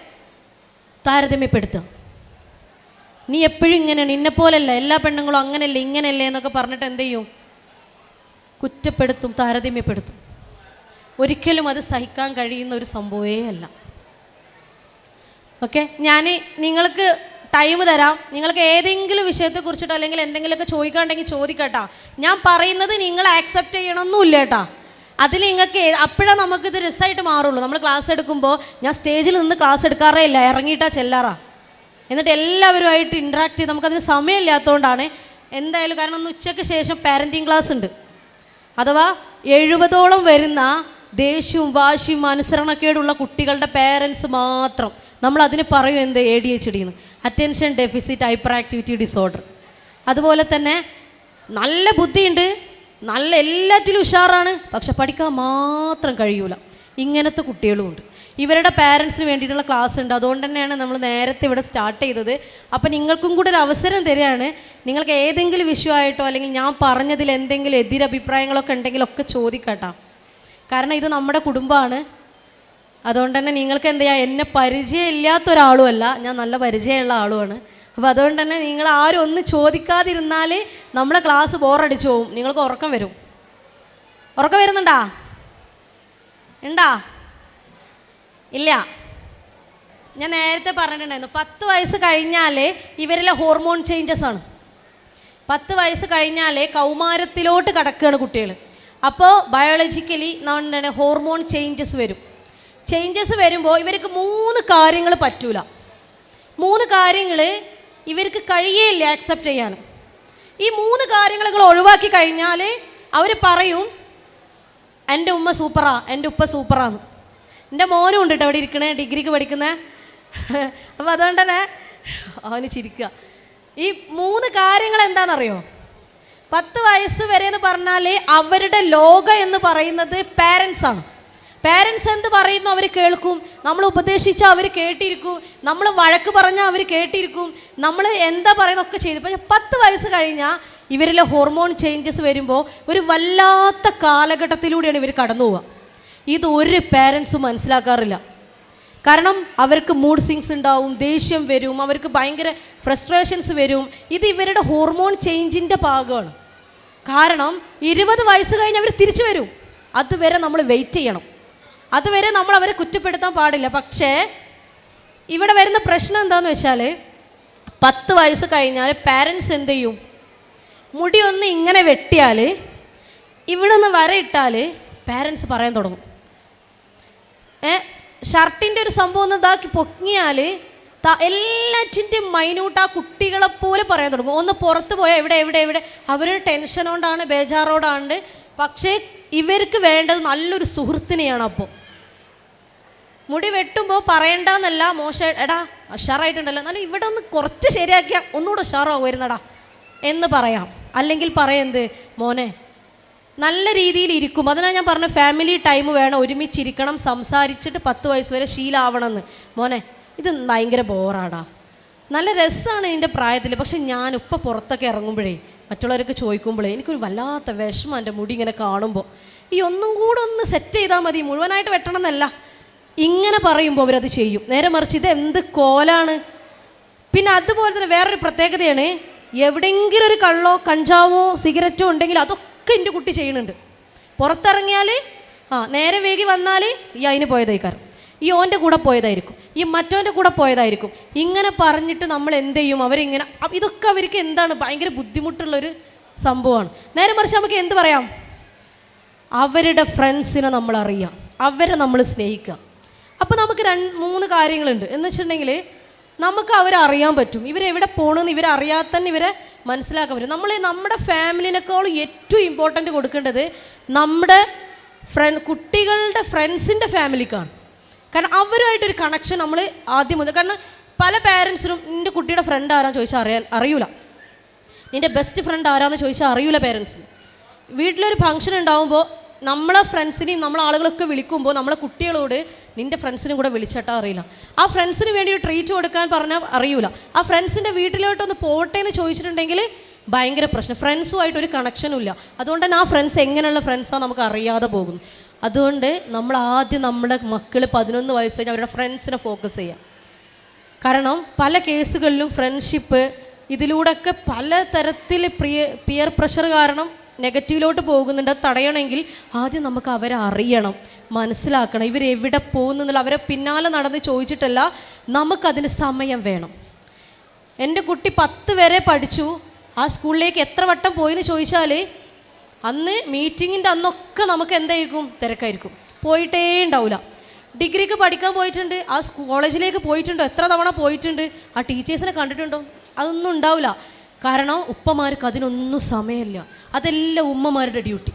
താരതമ്യപ്പെടുത്തുക. നീ എപ്പോഴും ഇങ്ങനെയാണ്. ഇന്നെപ്പോലല്ല എല്ലാ പെണ്ണുങ്ങളും അങ്ങനെയല്ലേ ഇങ്ങനെയല്ലേ എന്നൊക്കെ പറഞ്ഞിട്ട് എന്ത് ചെയ്യും? കുറ്റപ്പെടുത്തും താരതമ്യപ്പെടുത്തും. ഒരിക്കലും അത് സഹിക്കാൻ കഴിയുന്ന ഒരു സംഭവമേ അല്ല. ഓക്കെ ഞാൻ നിങ്ങൾക്ക് ടൈം തരാം. നിങ്ങൾക്ക് ഏതെങ്കിലും വിഷയത്തെക്കുറിച്ചിട്ടോ അല്ലെങ്കിൽ എന്തെങ്കിലുമൊക്കെ ചോദിക്കാണ്ടെങ്കിൽ ചോദിക്കട്ടാ. ഞാൻ പറയുന്നത് നിങ്ങൾ ആക്സെപ്റ്റ് ചെയ്യണമെന്നില്ല കേട്ടോ അതിൽ നിങ്ങൾക്ക് അപ്പോഴാണ് നമുക്കിത് രസമായിട്ട് മാറുള്ളൂ. നമ്മൾ ക്ലാസ് എടുക്കുമ്പോൾ ഞാൻ സ്റ്റേജിൽ നിന്ന് ക്ലാസ് എടുക്കാറേ ഇല്ല. ഇറങ്ങിയിട്ടാ ചെല്ലാറാ. എന്നിട്ട് എല്ലാവരുമായിട്ട് ഇൻട്രാക്ട് ചെയ്ത് നമുക്കതിന് സമയമില്ലാത്തതുകൊണ്ടാണ് എന്തായാലും കാരണം ഒന്ന് ഉച്ചയ്ക്ക് ശേഷം പാരന്റിങ് ക്ലാസ് ഉണ്ട്. അഥവാ എഴുപതോളം വരുന്ന ദേഷ്യവും വാശിയും അനുസരണക്കേടുള്ള കുട്ടികളുടെ പേരൻസ് മാത്രം. നമ്മൾ അതിന് പറയും എന്ത്? എ ഡി എച്ച് ഡി എന്ന് attention deficit hyperactivity disorder അതുപോലെ തന്നെ നല്ല ബുദ്ധിയുണ്ട് നല്ല എല്ലാറ്റിലും ഉഷാറാണ് പക്ഷെ പഠിക്കാൻ മാത്രം കഴിയൂല. ഇങ്ങനത്തെ കുട്ടികളുമുണ്ട്. ഇവരുടെ പാരൻസിന് വേണ്ടിയിട്ടുള്ള ക്ലാസ് ഉണ്ട്. അതുകൊണ്ട് തന്നെയാണ് നമ്മൾ നേരത്തെ ഇവിടെ സ്റ്റാർട്ട് ചെയ്തത്. അപ്പം നിങ്ങൾക്കും കൂടെ ഒരു അവസരം തരികയാണ്. നിങ്ങൾക്ക് ഏതെങ്കിലും വിഷയമായിട്ടോ അല്ലെങ്കിൽ ഞാൻ പറഞ്ഞതിൽ എന്തെങ്കിലും എതിരഭിപ്രായങ്ങളൊക്കെ ഉണ്ടെങ്കിലൊക്കെ ചോദിക്കട്ടാ. കാരണം ഇത് നമ്മുടെ കുടുംബമാണ്. അതുകൊണ്ട് തന്നെ നിങ്ങൾക്ക് എന്ത് ചെയ്യാം? എന്നെ പരിചയമില്ലാത്ത ഒരാളുമല്ല ഞാൻ നല്ല പരിചയമുള്ള ആളുമാണ്. അപ്പോൾ അതുകൊണ്ട് തന്നെ നിങ്ങൾ ആരും ഒന്ന് ചോദിക്കാതിരുന്നാൽ നമ്മളെ ക്ലാസ് ബോറടിച്ചു പോകും നിങ്ങൾക്ക് ഉറക്കം വരും. ഉറക്കം വരുന്നുണ്ടാ? ഉണ്ടാ? ഇല്ല. ഞാൻ നേരത്തെ പറഞ്ഞിട്ടുണ്ടായിരുന്നു. പത്ത് വയസ്സ് കഴിഞ്ഞാൽ ഇവരിലെ ഹോർമോൺ ചേഞ്ചസ് ആണ്. പത്ത് വയസ്സ് കഴിഞ്ഞാൽ കൗമാരത്തിലോട്ട് കടക്കുകയാണ് കുട്ടികൾ അപ്പോൾ ബയോളജിക്കലി എന്താണ്? ഹോർമോൺ ചേഞ്ചസ് വരും. ചേഞ്ചസ് വരുമ്പോൾ ഇവർക്ക് മൂന്ന് കാര്യങ്ങൾ പറ്റൂല. മൂന്ന് കാര്യങ്ങൾ ഇവർക്ക് കഴിയേയില്ല ആക്സെപ്റ്റ് ചെയ്യാൻ. ഈ മൂന്ന് കാര്യങ്ങൾ നിങ്ങൾ ഒഴിവാക്കി കഴിഞ്ഞാൽ അവർ പറയും എന്റെ ഉമ്മ സൂപ്പറാ എന്റെ ഉപ്പ സൂപ്പറാന്ന്. എന്റെ മോനും ഉണ്ട് കേട്ടോ അവിടെ ഇരിക്കണേ ഡിഗ്രിക്ക് പഠിക്കുന്നേ. അപ്പോൾ അതുകൊണ്ട് തന്നെ അവന് ചിരിക്കുക ഈ മൂന്ന് കാര്യങ്ങൾ എന്താണെന്നറിയോ? പത്ത് വയസ്സ് വരെ എന്ന് പറഞ്ഞാൽ അവരുടെ ലോക എന്ന് പറയുന്നത് പാരൻസ് ആണ്. പാരൻസ് എന്ത് പറയുന്നു അവർ കേൾക്കും. നമ്മൾ ഉപദേശിച്ചാൽ അവർ കേട്ടിരിക്കും. നമ്മൾ വഴക്ക് പറഞ്ഞാൽ അവർ കേട്ടിരിക്കും. നമ്മൾ എന്താ പറയുന്നതൊക്കെ ചെയ്തു. പക്ഷെ പത്ത് വയസ്സ് കഴിഞ്ഞാൽ ഇവരിലെ ഹോർമോൺ ചേഞ്ചസ് വരുമ്പോൾ ഒരു വല്ലാത്ത കാലഘട്ടത്തിലൂടെയാണ് ഇവർ കടന്നു പോവുക ഇത് ഒരു പേരൻസും മനസ്സിലാക്കാറില്ല. കാരണം അവർക്ക് മൂഡ് സ്വിങ്സ് ഉണ്ടാവും ദേഷ്യം വരും അവർക്ക് ഭയങ്കര ഫ്രസ്ട്രേഷൻസ് വരും. ഇത് ഇവരുടെ ഹോർമോൺ ചേഞ്ചിന്റെ ഭാഗമാണ്. കാരണം ഇരുപത് വയസ്സ് കഴിഞ്ഞ് അവർ തിരിച്ചു വരും. അതുവരെ നമ്മൾ വെയിറ്റ് ചെയ്യണം. അതുവരെ നമ്മൾ അവരെ കുറ്റപ്പെടുത്താൻ പാടില്ല. പക്ഷേ ഇവിടെ വരുന്ന പ്രശ്നം എന്താണെന്ന് വെച്ചാൽ പത്ത് വയസ്സ് കഴിഞ്ഞാൽ പാരൻസ് എന്ത് ചെയ്യും? മുടി ഒന്ന് ഇങ്ങനെ വെട്ടിയാൽ ഇവിടെ നിന്ന് വരയിട്ടാൽ പാരൻസ് പറയാൻ തുടങ്ങും. ഏ ഷർട്ടിന്റെ ഒരു സംഭവം ഒന്ന് ഇതാക്കി പൊങ്ങിയാൽ എല്ലാറ്റിന്റെയും മൈന്യൂട്ട് ആ കുട്ടികളെ പോലെ പറയാൻ തുടങ്ങും. ഒന്ന് പുറത്ത് പോയാൽ എവിടെ എവിടെ എവിടെ? അവരൊരു ടെൻഷനോണ്ടാണ് ബേജാറോടാണ്ട്. ബേജാറോടാണ് പക്ഷേ ഇവർക്ക് വേണ്ടത് നല്ലൊരു സുഹൃത്തിനെയാണ് അപ്പോൾ മുടി വെട്ടുമ്പോൾ പറയണ്ടെന്നല്ല മോശം എടാ ഉഷാറായിട്ടുണ്ടല്ലോ. എന്നാലും ഇവിടെ ഒന്ന് കുറച്ച് ശരിയാക്കിയാൽ ഒന്നുകൂടെ ഉഷാറാവുമായിരുന്നടാ എന്ന് പറയാം. അല്ലെങ്കിൽ പറയുന്നത് മോനെ നല്ല രീതിയിൽ ഇരിക്കും. അതിനാണ് ഞാൻ പറഞ്ഞ ഫാമിലി ടൈം വേണം ഒരുമിച്ചിരിക്കണം സംസാരിച്ചിട്ട് പത്ത് വയസ്സ് വരെ ശീലാവണമെന്ന്. മോനെ ഇത് ഭയങ്കര ബോറാടാ നല്ല രസമാണ് ഇതിന്റെ പ്രായത്തിൽ പക്ഷെ ഞാൻ ഇപ്പം പുറത്തൊക്കെ ഇറങ്ങുമ്പോഴേ മറ്റുള്ളവരൊക്കെ ചോദിക്കുമ്പോഴേ എനിക്കൊരു വല്ലാത്ത വിഷമം എന്റെ മുടി ഇങ്ങനെ കാണുമ്പോൾ. ഈ ഒന്നും കൂടെ ഒന്ന് സെറ്റ് ചെയ്താൽ മതി മുഴുവനായിട്ട് വെട്ടണം എന്നല്ല ഇങ്ങനെ പറയുമ്പോൾ അവരത് ചെയ്യും. നേരെ മറിച്ച് ഇത് എന്ത് കോലാണ്? പിന്നെ അതുപോലെ തന്നെ വേറൊരു പ്രത്യേകതയാണ് എവിടെയെങ്കിലും ഒരു കള്ളോ കഞ്ചാവോ സിഗരറ്റോ ഉണ്ടെങ്കിൽ അതൊക്കെ എന്റെ കുട്ടി ചെയ്യുന്നുണ്ട്. പുറത്തിറങ്ങിയാൽ ആ നേരെ വേഗി വന്നാൽ ഈ അതിന് പോയതായിക്കാരം. ഈ ഓന്റെ കൂടെ പോയതായിരിക്കും. ഈ മറ്റോന്റെ കൂടെ പോയതായിരിക്കും. ഇങ്ങനെ പറഞ്ഞിട്ട് നമ്മൾ എന്ത് ചെയ്യും? അവരിങ്ങനെ ഇതൊക്കെ അവർക്ക് എന്താണ് ഭയങ്കര ബുദ്ധിമുട്ടുള്ളൊരു സംഭവമാണ്. നേരെ മറിച്ച് നമുക്ക് എന്ത് പറയാം? അവരുടെ ഫ്രണ്ട്സിനെ നമ്മൾ അറിയാം. അവരെ നമ്മൾ സ്നേഹിക്കുക. അപ്പോൾ നമുക്ക് രണ്ട് മൂന്ന് കാര്യങ്ങളുണ്ട്. എന്ന് വെച്ചിട്ടുണ്ടെങ്കിൽ നമുക്ക് അവരെ അറിയാൻ പറ്റും. ഇവരെവിടെ പോകണമെന്ന് ഇവരെ അറിയാതെ തന്നെ ഇവരെ മനസ്സിലാക്കാൻ പറ്റും. നമ്മൾ നമ്മുടെ ഫാമിലിനേക്കാളും ഏറ്റവും ഇമ്പോർട്ടന്റ് കൊടുക്കേണ്ടത് നമ്മുടെ ഫ്രണ്ട് കുട്ടികളുടെ ഫ്രണ്ട്സിന്റെ ഫാമിലിക്കാണ്. കാരണം അവരുമായിട്ടൊരു കണക്ഷൻ നമ്മൾ ആദ്യം മുതൽ. കാരണം പല പേരൻസിനും നിന്റെ കുട്ടിയുടെ ഫ്രണ്ട് ആരാന്ന് ചോദിച്ചാൽ അറിയാൻ അറിയൂല. നിന്റെ ബെസ്റ്റ് ഫ്രണ്ട് ആരാന്ന് ചോദിച്ചാൽ അറിയൂല പേരൻസിന് വീട്ടിലൊരു ഫംഗ്ഷൻ ഉണ്ടാകുമ്പോൾ നമ്മളെ ഫ്രണ്ട്സിനെയും നമ്മളെ ആളുകളൊക്കെ വിളിക്കുമ്പോൾ നമ്മളെ കുട്ടികളോട് നിന്റെ ഫ്രണ്ട്സിനും കൂടെ വിളിച്ചിട്ടാ അറിയില്ല. ആ ഫ്രണ്ട്സിന് വേണ്ടി ഒരു ട്രീറ്റ് കൊടുക്കാൻ പറഞ്ഞാൽ അറിയില്ല ആ ഫ്രണ്ട്സിന്റെ വീട്ടിലോട്ടൊന്ന് പോട്ടെ എന്ന് ചോദിച്ചിട്ടുണ്ടെങ്കിൽ ഭയങ്കര പ്രശ്നം. ഫ്രണ്ട്സുമായിട്ടൊരു കണക്ഷനും ഇല്ല. അതുകൊണ്ട് തന്നെ ആ ഫ്രണ്ട്സ് എങ്ങനെയുള്ള ഫ്രണ്ട്സാണ് നമുക്ക് അറിയാതെ പോകുന്നു. അതുകൊണ്ട് നമ്മൾ ആദ്യം നമ്മുടെ മക്കൾ പതിനൊന്ന് വയസ്സ് കഴിഞ്ഞ് അവരുടെ ഫ്രണ്ട്സിനെ ഫോക്കസ് ചെയ്യാം. കാരണം പല കേസുകളിലും ഫ്രണ്ട്ഷിപ്പ് ഇതിലൂടെയൊക്കെ പല തരത്തിൽ പ്രിയ പിയർ പ്രഷർ കാരണം നെഗറ്റീവിലോട്ട് പോകുന്നുണ്ട്. തടയണമെങ്കിൽ ആദ്യം നമുക്ക് അവരെ അറിയണം മനസ്സിലാക്കണം. ഇവരെവിടെ പോകുന്നുള്ള അവരെ പിന്നാലെ നടന്ന് ചോദിച്ചിട്ടല്ല നമുക്കതിന് സമയം വേണം. എന്റെ കുട്ടി പത്ത് വരെ പഠിച്ചു. ആ സ്കൂളിലേക്ക് എത്ര വട്ടം പോയെന്ന് ചോദിച്ചാൽ അന്ന് മീറ്റിങ്ങിന്റെ അന്നൊക്കെ നമുക്ക് എന്തായിരിക്കും? തിരക്കായിരിക്കും. പോയിട്ടേ ഉണ്ടാവില്ല ഡിഗ്രിക്ക് പഠിക്കാൻ പോയിട്ടുണ്ട്. ആ കോളേജിലേക്ക് പോയിട്ടുണ്ടോ? എത്ര തവണ പോയിട്ടുണ്ട്? ആ ടീച്ചേഴ്സിനെ കണ്ടിട്ടുണ്ടോ? അതൊന്നും ഉണ്ടാവില്ല കാരണം ഉപ്പമാർക്ക് അതിനൊന്നും സമയമില്ല. അതെല്ലാം ഉമ്മമാരുടെ ഡ്യൂട്ടി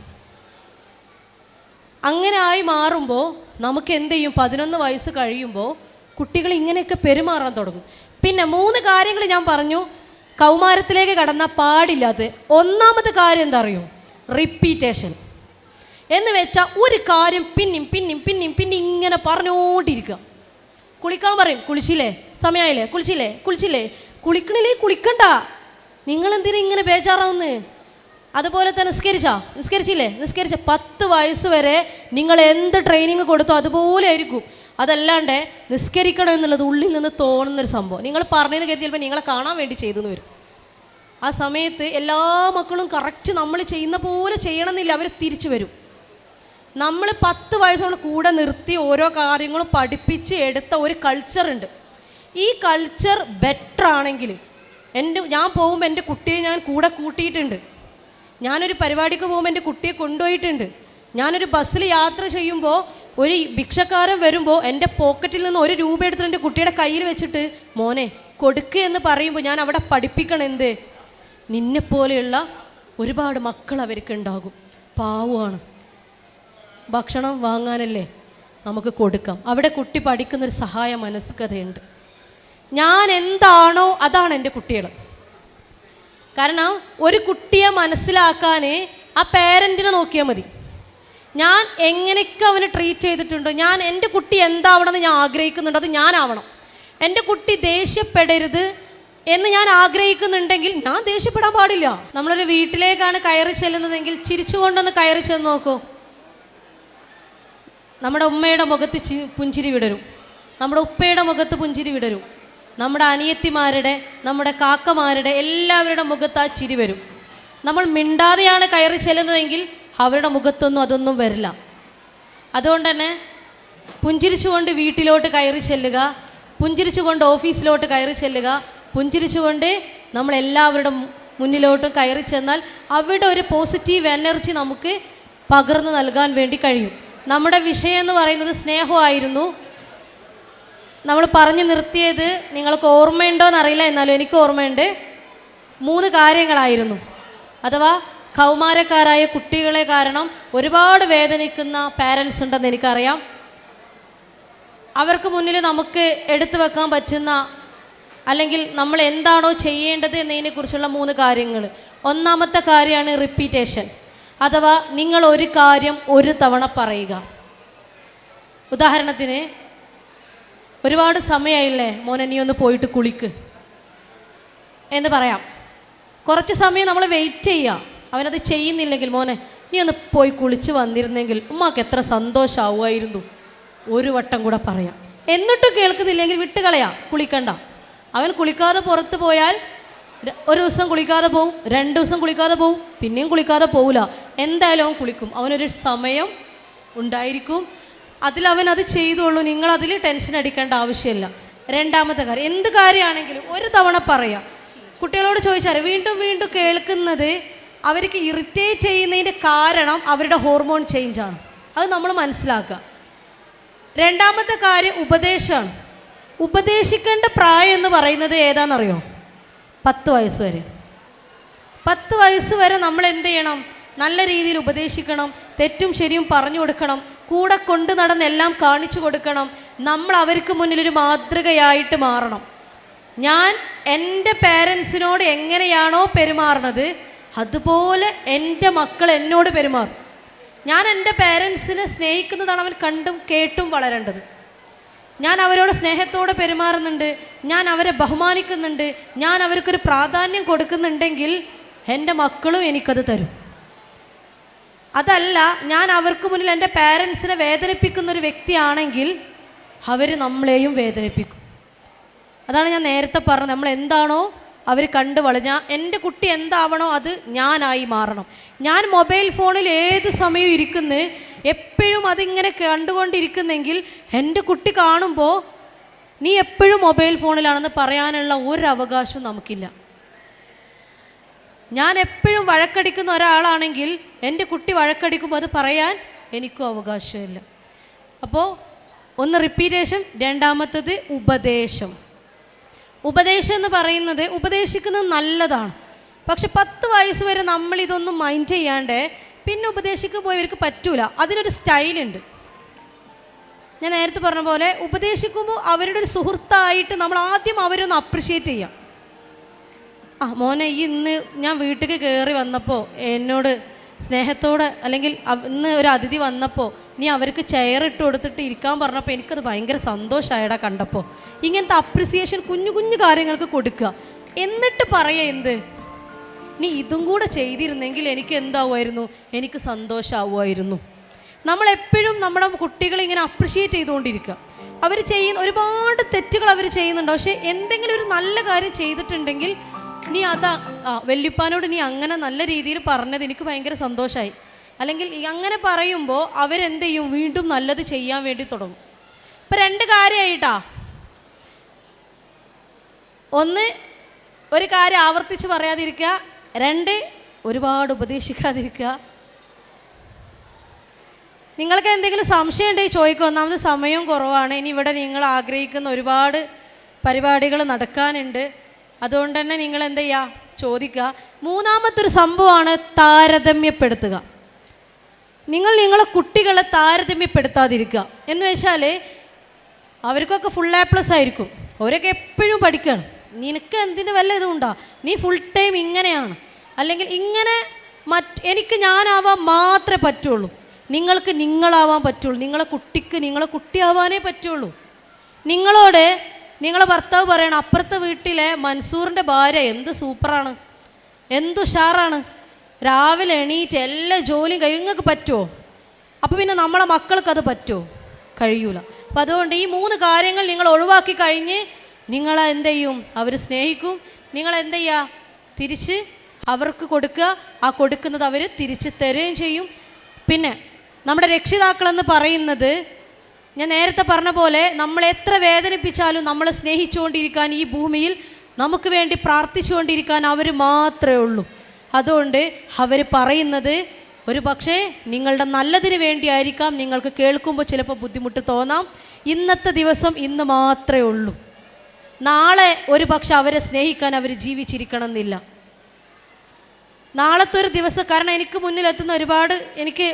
അങ്ങനെ ആയി മാറുമ്പോൾ നമുക്ക് എന്ത് ചെയ്യും? പതിനൊന്ന് വയസ്സ് കഴിയുമ്പോൾ കുട്ടികൾ ഇങ്ങനെയൊക്കെ പെരുമാറാൻ തുടങ്ങും. പിന്നെ മൂന്ന് കാര്യങ്ങൾ ഞാൻ പറഞ്ഞു. കൗമാരത്തിലേക്ക് കടന്ന പാടില്ലാതെ ഒന്നാമത്തെ കാര്യം എന്താ അറിയോ? റിപ്പീറ്റേഷൻ എന്ന് വെച്ചാൽ ഒരു കാര്യം പിന്നെയും പിന്നെയും പിന്നെയും പിന്നെ ഇങ്ങനെ പറഞ്ഞുകൊണ്ടിരിക്കുക കുളിക്കാൻ പറയും കുളിച്ചില്ലേ? സമയമായില്ലേ കുളിച്ചില്ലേ? കുളിച്ചില്ലേ? കുളിക്കണില്ലേ? കുളിക്കണ്ട. നിങ്ങൾ എന്തിനാ ഇങ്ങനെ ബേജാറാവുന്നത് അതുപോലെ തന്നെ നിസ്കരിച്ചാ? നിസ്കരിച്ചില്ലേ? നിസ്കരിച്ച പത്ത് വയസ്സ് വരെ നിങ്ങൾ എന്ത് ട്രെയിനിങ് കൊടുത്തോ അതുപോലെ ആയിരിക്കും. അതല്ലാണ്ട് നിസ്കരിക്കണം എന്നുള്ളത് ഉള്ളിൽ നിന്ന് തോന്നുന്നൊരു സംഭവം. നിങ്ങൾ പറഞ്ഞത് കരുതി ചിലപ്പോൾ നിങ്ങളെ കാണാൻ വേണ്ടി ചെയ്തു വരും. ആ സമയത്ത് എല്ലാ മക്കളും കറക്റ്റ് നമ്മൾ ചെയ്യുന്ന പോലെ ചെയ്യണമെന്നില്ല. അവർ തിരിച്ചു വരും. നമ്മൾ പത്ത് വയസ്സോളം കൂടെ നിർത്തി ഓരോ കാര്യങ്ങളും പഠിപ്പിച്ച് എടുത്ത ഒരു കൾച്ചറുണ്ട് ഈ കൾച്ചർ ബെറ്റർ ആണെങ്കിൽ എന്റെ ഞാൻ പോകുമ്പോൾ എന്റെ കുട്ടിയെ ഞാൻ കൂടെ കൂട്ടിയിട്ടുണ്ട്. ഞാനൊരു പരിപാടിക്ക് പോകുമ്പോൾ എന്റെ കുട്ടിയെ കൊണ്ടുപോയിട്ടുണ്ട്. ഞാനൊരു ബസ്സിൽ യാത്ര ചെയ്യുമ്പോൾ ഒരു ഭിക്ഷക്കാരൻ വരുമ്പോൾ എന്റെ പോക്കറ്റിൽ നിന്ന് ഒരു രൂപ എടുത്തിട്ട് എന്റെ കുട്ടിയുടെ കയ്യിൽ വെച്ചിട്ട് മോനെ കൊടുക്കുക എന്ന് പറയുമ്പോൾ ഞാൻ അവിടെ പഠിപ്പിക്കണം എന്ത് നിന്നെപ്പോലെയുള്ള ഒരുപാട് മക്കൾ അവർക്ക് ഉണ്ടാകും. പാവമാണ്. ഭക്ഷണം വാങ്ങാനല്ലേ നമുക്ക് കൊടുക്കാം. അവിടെ കുട്ടി പഠിക്കുന്നൊരു സഹായ മനസ്കതയുണ്ട് ഞാൻ എന്താണോ അതാണ് എന്റെ കുട്ടികൾ കാരണം ഒരു കുട്ടിയെ മനസ്സിലാക്കാൻ ആ പേരന്റിനെ നോക്കിയാൽ മതി. ഞാൻ എങ്ങനെയൊക്കെ അവനെ ട്രീറ്റ് ചെയ്തിട്ടുണ്ടോ ഞാൻ എന്റെ കുട്ടി എന്താവണമെന്ന് ഞാൻ ആഗ്രഹിക്കുന്നുണ്ടോ അത് ഞാനാവണം. എന്റെ കുട്ടി ദേഷ്യപ്പെടരുത് എന്ന് ഞാൻ ആഗ്രഹിക്കുന്നുണ്ടെങ്കിൽ ഞാൻ ദേഷ്യപ്പെടാൻ പാടില്ല. നമ്മളൊരു വീട്ടിലേക്കാണ് കയറി ചെല്ലുന്നതെങ്കിൽ ചിരിച്ചുകൊണ്ടൊന്ന് കയറി ചെന്ന് നോക്കൂ. നമ്മുടെ ഉമ്മയുടെ മുഖത്ത് പുഞ്ചിരി വിടരും. നമ്മുടെ ഉപ്പയുടെ മുഖത്ത് പുഞ്ചിരി വിടരും. നമ്മുടെ അനിയത്തിമാരുടെ നമ്മുടെ കാക്കമാരുടെ എല്ലാവരുടെ മുഖത്ത് ആ ചിരി വരും. നമ്മൾ മിണ്ടാതെയാണ് കയറി ചെല്ലുന്നതെങ്കിൽ അവരുടെ മുഖത്തൊന്നും അതൊന്നും വരില്ല. അതുകൊണ്ട് തന്നെ പുഞ്ചിരിച്ചുകൊണ്ട് വീട്ടിലോട്ട് കയറി ചെല്ലുക പുഞ്ചിരിച്ചുകൊണ്ട് ഓഫീസിലോട്ട് കയറി ചെല്ലുക പുഞ്ചിരിച്ചുകൊണ്ട് മു- മുന്നിലോട്ടും കയറി ചെന്നാൽ അവിടെ ഒരു പോസിറ്റീവ് എനർജി നമുക്ക് പകർന്നു നൽകാൻ വേണ്ടി കഴിയും. നമ്മുടെ വിഷയം എന്ന് പറയുന്നത് സ്നേഹമായിരുന്നു. നമ്മൾ പറഞ്ഞു നിർത്തിയത് നിങ്ങൾക്ക് ഓർമ്മയുണ്ടോ എന്നറിയില്ല എന്നാലും എനിക്ക് ഓർമ്മയുണ്ട്. മൂന്ന് കാര്യങ്ങളായിരുന്നു. അഥവാ കൗമാരക്കാരായ കുട്ടികളെ കാരണം ഒരുപാട് വേദനിക്കുന്ന പാരൻസ് ഉണ്ടെന്ന് എനിക്കറിയാം. അവർക്ക് മുന്നിൽ നമുക്ക് എടുത്തു വെക്കാൻ പറ്റുന്ന അല്ലെങ്കിൽ നമ്മൾ എന്താണോ ചെയ്യേണ്ടത് എന്നതിനെക്കുറിച്ചുള്ള മൂന്ന് കാര്യങ്ങൾ. ഒന്നാമത്തെ കാര്യമാണ് റിപ്പീറ്റേഷൻ അഥവാ നിങ്ങൾ ഒരു കാര്യം ഒരു തവണ പറയുക. ഉദാഹരണത്തിന് ഒരുപാട് സമയമായില്ലേ മോനെ നീ ഒന്ന് പോയിട്ട് കുളിക്ക്. എന്ന് പറയാം. കുറച്ച് സമയം നമ്മൾ വെയിറ്റ് ചെയ്യുക അവനത് ചെയ്യുന്നില്ലെങ്കിൽ മോനെ നീ ഒന്ന് പോയി കുളിച്ച് വന്നിരുന്നെങ്കിൽ ഉമ്മാക്ക് എത്ര സന്തോഷമാവുമായിരുന്നു ഒരു വട്ടം കൂടെ പറയാം. എന്നിട്ടും കേൾക്കുന്നില്ലെങ്കിൽ വിട്ടുകളയാം. കുളിക്കണ്ട. അവൻ കുളിക്കാതെ പുറത്ത് പോയാൽ ഒരു ദിവസം കുളിക്കാതെ പോവും രണ്ട് ദിവസം കുളിക്കാതെ പോവും പിന്നെയും കുളിക്കാതെ പോവില്ല. എന്തായാലും അവൻ കുളിക്കും. അവനൊരു സമയം ഉണ്ടായിരിക്കും. അതിൽ അവൻ അത് ചെയ്തോളൂ നിങ്ങൾ അതിൽ ടെൻഷൻ അടിക്കേണ്ട ആവശ്യമില്ല. രണ്ടാമത്തെ കാര്യം എന്ത് കാര്യമാണെങ്കിലും ഒരു തവണ പറയാം. കുട്ടികളോട് ചോദിച്ചാൽ വീണ്ടും വീണ്ടും കേൾക്കുന്നത് അവർക്ക് ഇറിറ്റേറ്റ് ചെയ്യുന്നതിന്റെ കാരണം അവരുടെ ഹോർമോൺ ചേഞ്ചാണ് അത് നമ്മൾ മനസ്സിലാക്കുക. രണ്ടാമത്തെ കാര്യം ഉപദേശമാണ്. ഉപദേശിക്കേണ്ട പ്രായം എന്ന് പറയുന്നത് ഏതാണെന്നറിയോ? പത്ത് വയസ്സ് വരെ. പത്ത് വയസ്സ് വരെ നമ്മൾ എന്ത് ചെയ്യണം? നല്ല രീതിയിൽ ഉപദേശിക്കണം തെറ്റും ശരിയും പറഞ്ഞു കൊടുക്കണം കൂടെ കൊണ്ടു നടന്നെല്ലാം കാണിച്ചു കൊടുക്കണം. നമ്മൾ അവർക്ക് മുന്നിലൊരു മാതൃകയായിട്ട് മാറണം. ഞാൻ എന്റെ പേരൻസിനോട് എങ്ങനെയാണോ പെരുമാറണത് അതുപോലെ എന്റെ മക്കൾ എന്നോട് പെരുമാറും. ഞാൻ എന്റെ പേരൻസിനെ സ്നേഹിക്കുന്നതാണ് അവൻ കണ്ടും കേട്ടും വളരേണ്ടത്. ഞാൻ അവരോട് സ്നേഹത്തോടെ പെരുമാറുന്നുണ്ട്. ഞാൻ അവരെ ബഹുമാനിക്കുന്നുണ്ട്. ഞാൻ അവർക്കൊരു പ്രാധാന്യം കൊടുക്കുന്നുണ്ടെങ്കിൽ എന്റെ മക്കളും എനിക്കത് തരും. അതല്ല ഞാൻ അവർക്ക് മുന്നിൽ എന്റെ പാരൻസിനെ വേദനിപ്പിക്കുന്ന ഒരു വ്യക്തിയാണെങ്കിൽ അവർ നമ്മളെയും വേദനിപ്പിക്കും. അതാണ് ഞാൻ നേരത്തെ പറഞ്ഞത്. നമ്മൾ എന്താണോ അവർ കണ്ടു വളഞ്ഞ എന്റെ കുട്ടി എന്താവണോ അത് ഞാനായി മാറണം. ഞാൻ മൊബൈൽ ഫോണിൽ ഏത് സമയവും ഇരിക്കുന്നു എപ്പോഴും അതിങ്ങനെ കണ്ടുകൊണ്ടിരിക്കുന്നെങ്കിൽ എന്റെ കുട്ടി കാണുമ്പോൾ നീ എപ്പോഴും മൊബൈൽ ഫോണിലാണെന്ന് പറയാനുള്ള ഒരു അവകാശവും നമുക്കില്ല. ഞാൻ എപ്പോഴും വഴക്കടിക്കുന്ന ഒരാളാണെങ്കിൽ എന്റെ കുട്ടി വഴക്കടിക്കുമ്പോൾ അത് പറയാൻ എനിക്കും അവകാശമില്ല. അപ്പോൾ ഒന്ന് റിപ്പീറ്റേഷൻ രണ്ടാമത്തത് ഉപദേശം. ഉപദേശം എന്ന് പറയുന്നത് ഉപദേശിക്കുന്നത് നല്ലതാണ്. പക്ഷെ പത്ത് വയസ്സ് വരെ നമ്മളിതൊന്നും മൈൻഡ് ചെയ്യാണ്ട് പിന്നെ ഉപദേശിക്ക് പോയവർക്ക് പറ്റൂല. അതിനൊരു സ്റ്റൈലുണ്ട്. ഞാൻ നേരത്തെ പറഞ്ഞ പോലെ ഉപദേശിക്കുമ്പോൾ അവരുടെ ഒരു സുഹൃത്തായിട്ട് നമ്മൾ ആദ്യം അവരൊന്ന് അപ്രിഷ്യേറ്റ് ചെയ്യാം. ആ മോനെ ഈ ഇന്ന് ഞാൻ വീട്ടിലേക്ക് കയറി വന്നപ്പോൾ എന്നോട് സ്നേഹത്തോടെ അല്ലെങ്കിൽ ഇന്ന് ഒരു അതിഥി വന്നപ്പോൾ നീ അവർക്ക് ചെയർ ഇട്ട് കൊടുത്തിട്ട് ഇരിക്കാൻ പറഞ്ഞപ്പോൾ എനിക്കത് ഭയങ്കര സന്തോഷമായടാ കണ്ടപ്പോൾ ഇങ്ങനത്തെ അപ്രിസിയേഷൻ കുഞ്ഞു കുഞ്ഞു കാര്യങ്ങൾക്ക് കൊടുക്കുക. എന്നിട്ട് പറയുക എന്ത്? നീ ഇതും കൂടെ ചെയ്തിരുന്നെങ്കിൽ എനിക്ക് എന്താവുമായിരുന്നു? എനിക്ക് സന്തോഷമാവുമായിരുന്നു നമ്മളെപ്പോഴും നമ്മുടെ കുട്ടികളെ ഇങ്ങനെ അപ്രിഷിയേറ്റ് ചെയ്തുകൊണ്ടിരിക്കുക. അവർ ചെയ്യുന്ന ഒരുപാട് തെറ്റുകൾ അവർ ചെയ്യുന്നുണ്ട്. പക്ഷേ എന്തെങ്കിലും ഒരു നല്ല കാര്യം ചെയ്തിട്ടുണ്ടെങ്കിൽ നീ അതാ വെല്ലുപ്പാനോട് നീ അങ്ങനെ നല്ല രീതിയിൽ പറഞ്ഞത് എനിക്ക് ഭയങ്കര സന്തോഷമായി അല്ലെങ്കിൽ അങ്ങനെ പറയുമ്പോൾ അവരെന്ത് ചെയ്യും? വീണ്ടും നല്ലത് ചെയ്യാൻ വേണ്ടി തുടങ്ങും. ഇപ്പം രണ്ട് കാര്യമായിട്ടാ ഒന്ന് ഒരു കാര്യം ആവർത്തിച്ച് പറയാതിരിക്കുക. രണ്ട് ഒരുപാട് ഉപദേശിക്കാതിരിക്കുക. നിങ്ങൾക്ക് എന്തെങ്കിലും സംശയം ഉണ്ടെങ്കിൽ ചോദിക്കുക ഒന്നാമത് സമയവും കുറവാണ്. ഇനി ഇവിടെ നിങ്ങൾ ആഗ്രഹിക്കുന്ന ഒരുപാട് പരിപാടികൾ നടക്കാനുണ്ട്. അതുകൊണ്ട് തന്നെ നിങ്ങൾ എന്ത് ചെയ്യുക? ചോദിക്കുക. മൂന്നാമത്തെ ഒരു സംഭവമാണ് താരതമ്യപ്പെടുത്തുക. നിങ്ങൾ നിങ്ങളെ കുട്ടികളെ താരതമ്യപ്പെടുത്താതിരിക്കുക. എന്ന് വെച്ചാൽ അവർക്കൊക്കെ ഫുൾ എ പ്ലസ് ആയിരിക്കും. അവരൊക്കെ എപ്പോഴും പഠിക്കണം. നിനക്ക് എന്തിന് വല്ല ഇതുണ്ടോ നീ ഫുൾ ടൈം ഇങ്ങനെയാണ്. അല്ലെങ്കിൽ ഇങ്ങനെ മറ്റ് എനിക്ക് ഞാനാവാൻ മാത്രമേ പറ്റുള്ളൂ. നിങ്ങൾക്ക് നിങ്ങളാവാൻ പറ്റുള്ളൂ. നിങ്ങളെ കുട്ടിക്ക് നിങ്ങളെ കുട്ടിയാവാനേ പറ്റുള്ളൂ. നിങ്ങളോട് നിങ്ങളെ ഭർത്താവ് പറയണം അപ്പുറത്തെ വീട്ടിലെ മൻസൂറിന്റെ ഭാര്യ എന്ത് സൂപ്പറാണ്. എന്ത് ഉഷാറാണ്. രാവിലെ എണീറ്റ് എല്ലാ ജോലിയും കഴിയും. നിങ്ങൾക്ക് പറ്റുമോ അപ്പോൾ പിന്നെ നമ്മളെ മക്കൾക്കത് പറ്റുമോ കഴിയൂല. അപ്പം അതുകൊണ്ട് ഈ മൂന്ന് കാര്യങ്ങൾ നിങ്ങൾ ഒഴിവാക്കി കഴിഞ്ഞ് നിങ്ങളെ എന്ത് ചെയ്യും? അവർ സ്നേഹിക്കും. നിങ്ങൾ എന്ത് ചെയ്യുക തിരിച്ച് അവർക്ക് കൊടുക്കുക. ആ കൊടുക്കുന്നത് അവർ തിരിച്ച് തരുകയും ചെയ്യും. പിന്നെ നമ്മുടെ രക്ഷിതാക്കളെന്ന് പറയുന്നത് ഞാൻ നേരത്തെ പറഞ്ഞ പോലെ നമ്മൾ എത്ര വേദനിപ്പിച്ചാലും നമ്മൾ സ്നേഹിച്ചുകൊണ്ടിരിക്കാൻ ഈ ഭൂമിയിൽ നമുക്ക് വേണ്ടി പ്രാർത്ഥിച്ചുകൊണ്ടിരിക്കാൻ അവർ മാത്രമേ ഉള്ളൂ. അതുകൊണ്ട് അവർ പറയുന്നത് ഒരു പക്ഷേ നിങ്ങളുടെ നല്ലതിന് വേണ്ടിയായിരിക്കാം. നിങ്ങൾക്ക് കേൾക്കുമ്പോൾ ചിലപ്പോൾ ബുദ്ധിമുട്ട് തോന്നാം. ഇന്നത്തെ ദിവസം ഇന്ന് മാത്രമേ ഉള്ളൂ. നാളെ ഒരു പക്ഷെ അവരെ സ്നേഹിക്കാൻ അവർ ജീവിച്ചിരിക്കണം എന്നില്ല നാളത്തെ ഒരു ദിവസം കാരണം എനിക്ക് മുന്നിലെത്തുന്ന ഒരുപാട് എനിക്ക്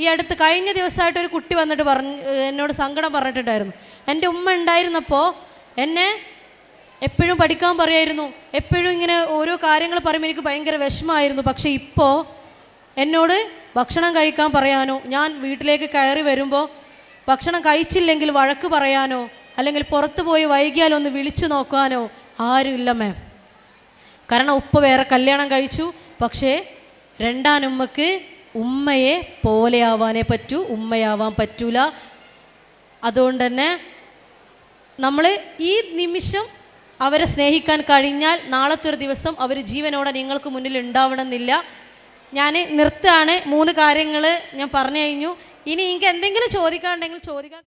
ഈ അടുത്ത് കഴിഞ്ഞ ദിവസമായിട്ട് ഒരു കുട്ടി വന്നിട്ട് പറഞ്ഞ് എന്നോട് സങ്കടം പറഞ്ഞിട്ടുണ്ടായിരുന്നു. എന്റെ ഉമ്മ ഉണ്ടായിരുന്നപ്പോൾ എന്നെ എപ്പോഴും പഠിക്കാൻ പറയായിരുന്നു. എപ്പോഴും ഇങ്ങനെ ഓരോ കാര്യങ്ങൾ പറയുമ്പോൾ എനിക്ക് ഭയങ്കര വിഷമമായിരുന്നു. പക്ഷേ ഇപ്പോൾ എന്നോട് ഭക്ഷണം കഴിക്കാൻ പറയാനോ ഞാൻ വീട്ടിലേക്ക് കയറി വരുമ്പോൾ ഭക്ഷണം കഴിച്ചില്ലെങ്കിൽ വഴക്ക് പറയാനോ അല്ലെങ്കിൽ പുറത്തു പോയി വൈകിയാൽ ഒന്ന് വിളിച്ചു നോക്കാനോ ആരുമില്ല മാം കാരണം ഉപ്പ വേറെ കല്യാണം കഴിച്ചു. പക്ഷേ രണ്ടാനുമ്മക്ക് ഉമ്മയെ പോലെയാവാനേ പറ്റൂ ഉമ്മയാവാൻ പറ്റൂല. അതുകൊണ്ട് തന്നെ നമ്മൾ ഈ നിമിഷം അവരെ സ്നേഹിക്കാൻ കഴിഞ്ഞാൽ നാളത്തെ ഒരു ദിവസം അവർ ജീവനോടെ നിങ്ങൾക്ക് മുന്നിൽ ഉണ്ടാവണമെന്നില്ല. ഞാൻ നിർത്തുകയാണ്. മൂന്ന് കാര്യങ്ങൾ ഞാൻ പറഞ്ഞു കഴിഞ്ഞു. ഇനി എനിക്ക് എന്തെങ്കിലും ചോദിക്കാനുണ്ടെങ്കിൽ ചോദിക്കാൻ